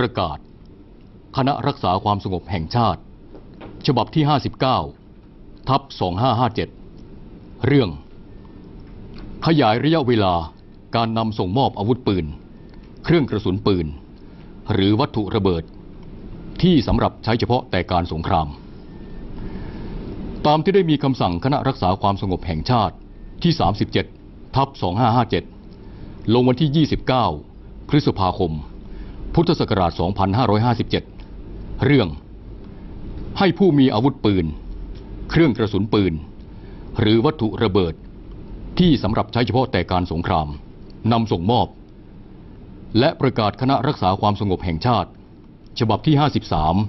ประกาศ คณะรักษาความสงบแห่งชาติ ฉบับที่ 59 ทับ 2557 เรื่อง ขยายระยะเวลาการนำส่งมอบอาวุธปืน เครื่องกระสุนปืน หรือวัตถุระเบิด ที่สำหรับใช้เฉพาะแต่การสงคราม ตามที่ได้มีคำสั่งคณะรักษาความสงบแห่งชาติที่ 37ทับ2557 ลงวันที่ 29 พฤษภาคม พุทธศักราช 2557 เรื่อง ให้ผู้มีอาวุธปืน เครื่องกระสุนปืน หรือวัตถุระเบิด ที่สำหรับใช้เฉพาะแต่การสงครามนำส่งมอบ และประกาศคณะรักษาความสงบแห่งชาติ ฉบับที่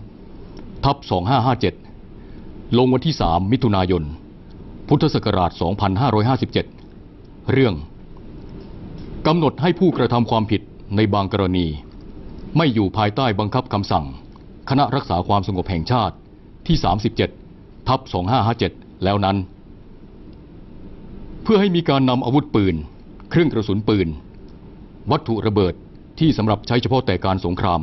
53 ทับ 2557 ลงวันที่ 3 มิถุนายน พุทธศักราช 2557 เรื่องกำหนดให้ผู้กระทำความผิดในบางกรณี ไม่อยู่ภายใต้บังคับคำสั่ง คณะรักษาความสงบแห่งชาติที่ 37 ทับ 2557 แล้วนั้น เพื่อให้มีการนำอาวุธปืน เครื่องกระสุนปืน วัตถุระเบิดที่สำหรับใช้เฉพาะแต่การสงคราม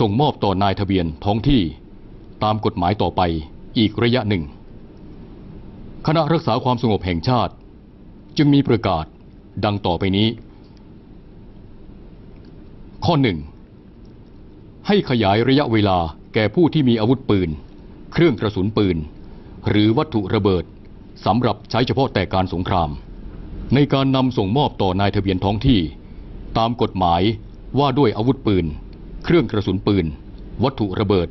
ส่งมอบต่อนายทะเบียนท้องที่ตามกฎหมายต่อไปอีกระยะหนึ่ง คณะรักษาความสงบแห่งชาติ จึงมีประกาศดังต่อไปนี้ ข้อหนึ่ง ให้ขยายระยะเวลาแก่ผู้ที่มีอาวุธปืน เครื่องกระสุนปืน หรือวัตถุระเบิดสำหรับใช้เฉพาะแต่การสงคราม ในการนำส่งมอบต่อนายทะเบียนท้องที่ ตามกฎหมายว่าด้วยอาวุธปืน เครื่องกระสุนปืน วัตถุระเบิด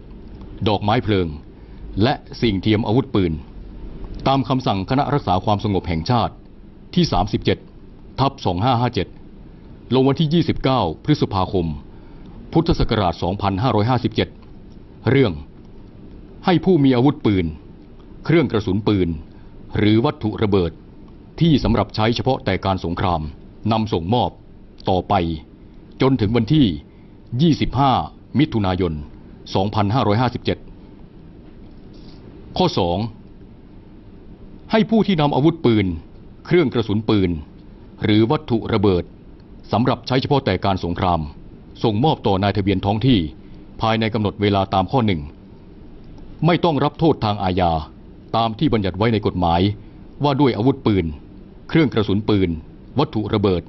ดอกไม้เพลิง และสิ่งเทียมอาวุธปืน ตามคำสั่งคณะรักษาความสงบแห่งชาติที่ 37ทับ2557 ลงวันที่ 29 พฤษภาคม พุทธศักราช 2557 เรื่อง ให้ผู้มีอาวุธปืน เครื่องกระสุนปืน หรือวัตถุระเบิด ที่สำหรับใช้เฉพาะแต่การสงครามนำส่งมอบ ต่อไป จนถึงวันที่ 25 มิถุนายน 2557 ข้อ 2 ให้ผู้ที่นำอาวุธปืน เครื่องกระสุนปืน หรือวัตถุระเบิดสำหรับใช้เฉพาะแต่การสงคราม ส่งมอบต่อนายทะเบียนท้องที่ ภายในกำหนดเวลาตามข้อหนึ่ง ไม่ต้องรับโทษทางอาญา ตามที่บัญญัติไว้ในกฎหมาย ว่าด้วยอาวุธปืน เครื่องกระสุนปืน วัตถุระเบิด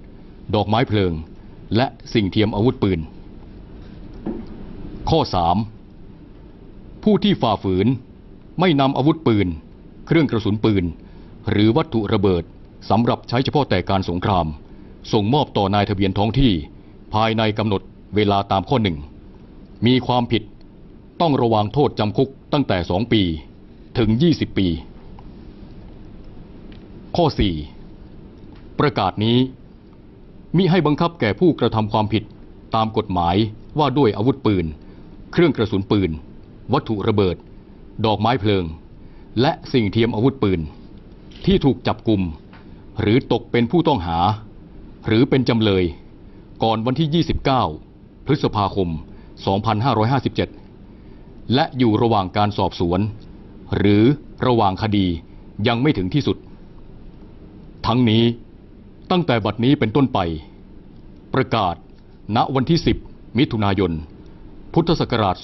ดอกไม้เพลิง และสิ่งเทียมอาวุธปืน ข้อ 3 ผู้ที่ฝ่าฝืน ไม่นำอาวุธปืน เครื่องกระสุนปืน หรือวัตถุระเบิดสำหรับใช้เฉพาะแต่การสงคราม ส่งมอบต่อนายทะเบียนท้องที่ ภายในกำหนด เวลาตามข้อหนึ่งมีความผิดต้องระวังโทษจำคุกตั้งแต่ 2 ปี ถึง 20 ปี ข้อ 4 ประกาศนี้ มิให้บังคับแก่ผู้กระทำความผิดตามกฎหมายว่าด้วยอาวุธปืน เครื่องกระสุนปืน วัตถุระเบิด ดอกไม้เพลิง และสิ่งเทียมอาวุธปืน ที่ถูกจับกลุ่ม หรือตกเป็นผู้ต้องหา หรือเป็นจำเลย ก่อนวันที่ 29 พฤษภาคม 2557 และอยู่ระหว่างการสอบสวน หรือระหว่างคดียังไม่ถึงที่สุด ทั้งนี้ตั้งแต่บัดนี้เป็นต้นไป ประกาศ ณวันที่ 10 มิถุนายน พุทธศักราช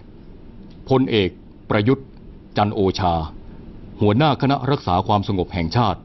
2557 พลเอกประยุทธ์ จันโอชา หัวหน้าคณะรักษาความสงบแห่งชาติ